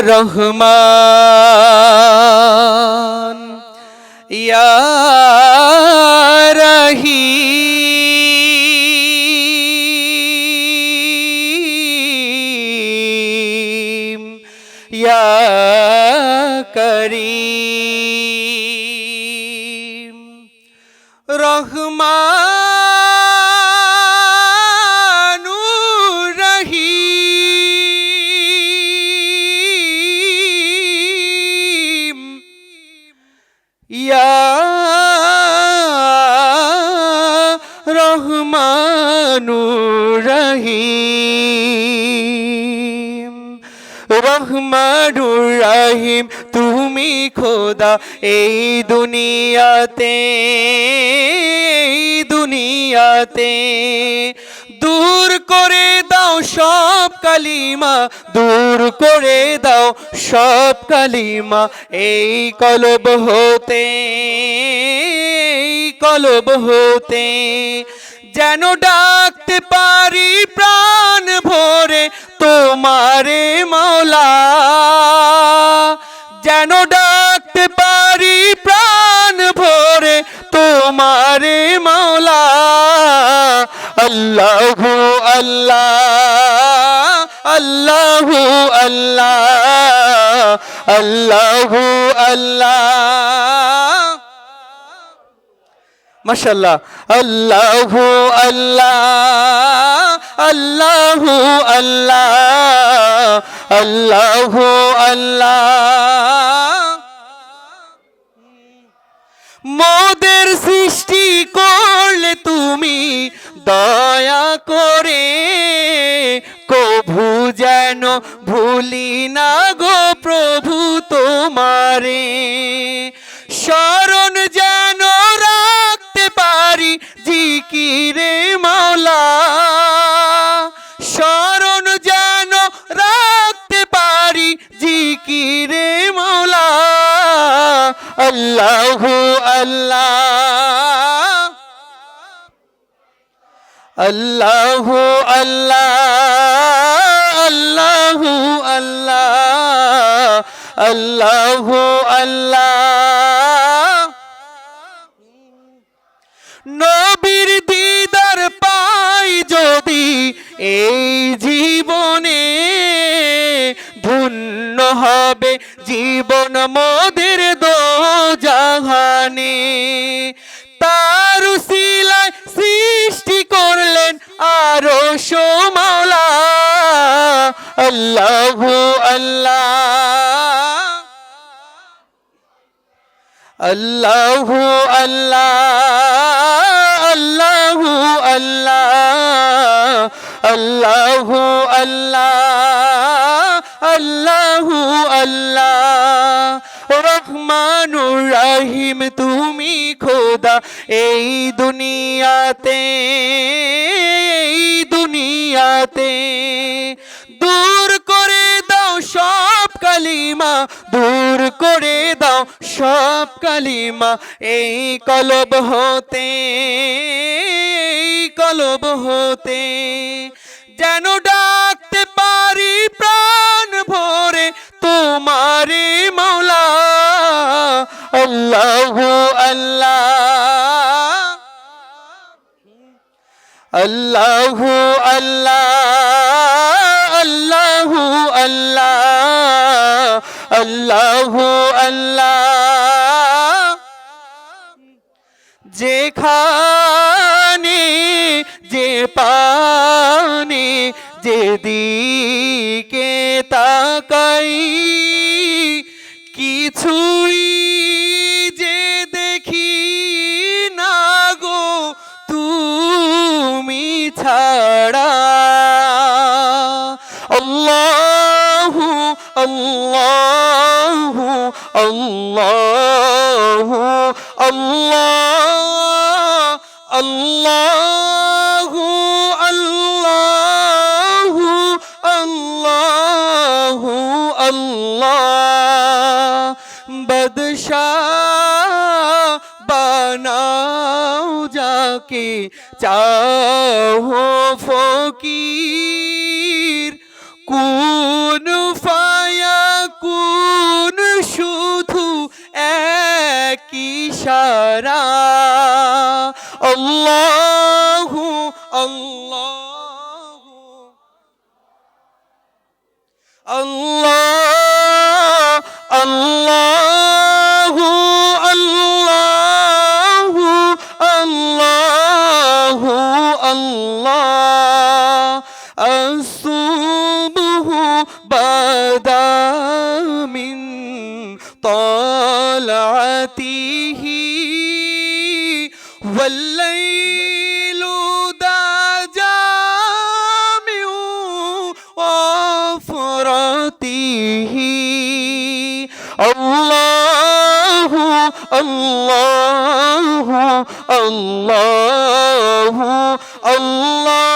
রহমান। ইয়া রহিম। ইয়া করিম। রহমানুর ইয়া রহমানুর রহিম রহমানুর রহিম তুমি খোদা এই দুনিয়াতে এই দুনিয়াতে দূর করে দাও সব কালিমা, দূর করে দাও সব কালিমা। এই কলব হতে কলব হতে, যেন ডাকতে পারি প্রাণ ভরে তোমারে মাওলা। যেন ডাকতে পারি প্রাণ ভরে তোমারে মাওলা। আল্লাহু আল্লাহ আল্লাহু আল্লাহ আল্লাহু আল্লাহ। মাশাল্লাহ আল্লাহু আল্লাহ আল্লাহু আল্লাহ আল্লাহু আল্লাহ। মোদের সৃষ্টি করলে তুমি দয়া করে কভু যেন ভুলি না গো প্রভু তোমারে। স্মরণ যেন রাখতে পারি জিকিরে মাওলা। স্মরণ যেন রাখতে পারি জিকিরে মাওলা। আল্লাহু আল্লাহ। আল্লাহু আল্লাহ আল্লাহু আল্লাহ আল্লাহু আল্লাহ। নবীর দিদার পাই যদি এই জীবনে ধন্য হবে, জীবন মোদের দো জাহানে তার সৃষ্টি আল্লাহু আল্লাহ। আল্লাহু আল্লাহ। আল্লাহু আল্লাহ। আল্লাহু আল্লাহ। আল্লাহু আল্লাহ। রহমানুর রহিম, তুমি খোদা এই দুনিয়াতে এই দুনিয়াতে। কালিমা দূর করে দাও সব কালিমা। এই কলব হতে, এই কলব হতে, যেন ডাকতে পারি প্রাণ ভরে তোমারে মৌলা আল্লাহু আল্লাহ আল্লাহু আল্লাহ। আল্লাহু আল্লাহ। যেখানে যে পানে যেদিকে তাকাই কিছুই বানাও যাকে চাহ ফকির। কোন ফায়া কোন শুধু একই সারা। Allah Allah Allah, Allah. طلعته والليل دجى من وفرته الله الله الله الله الله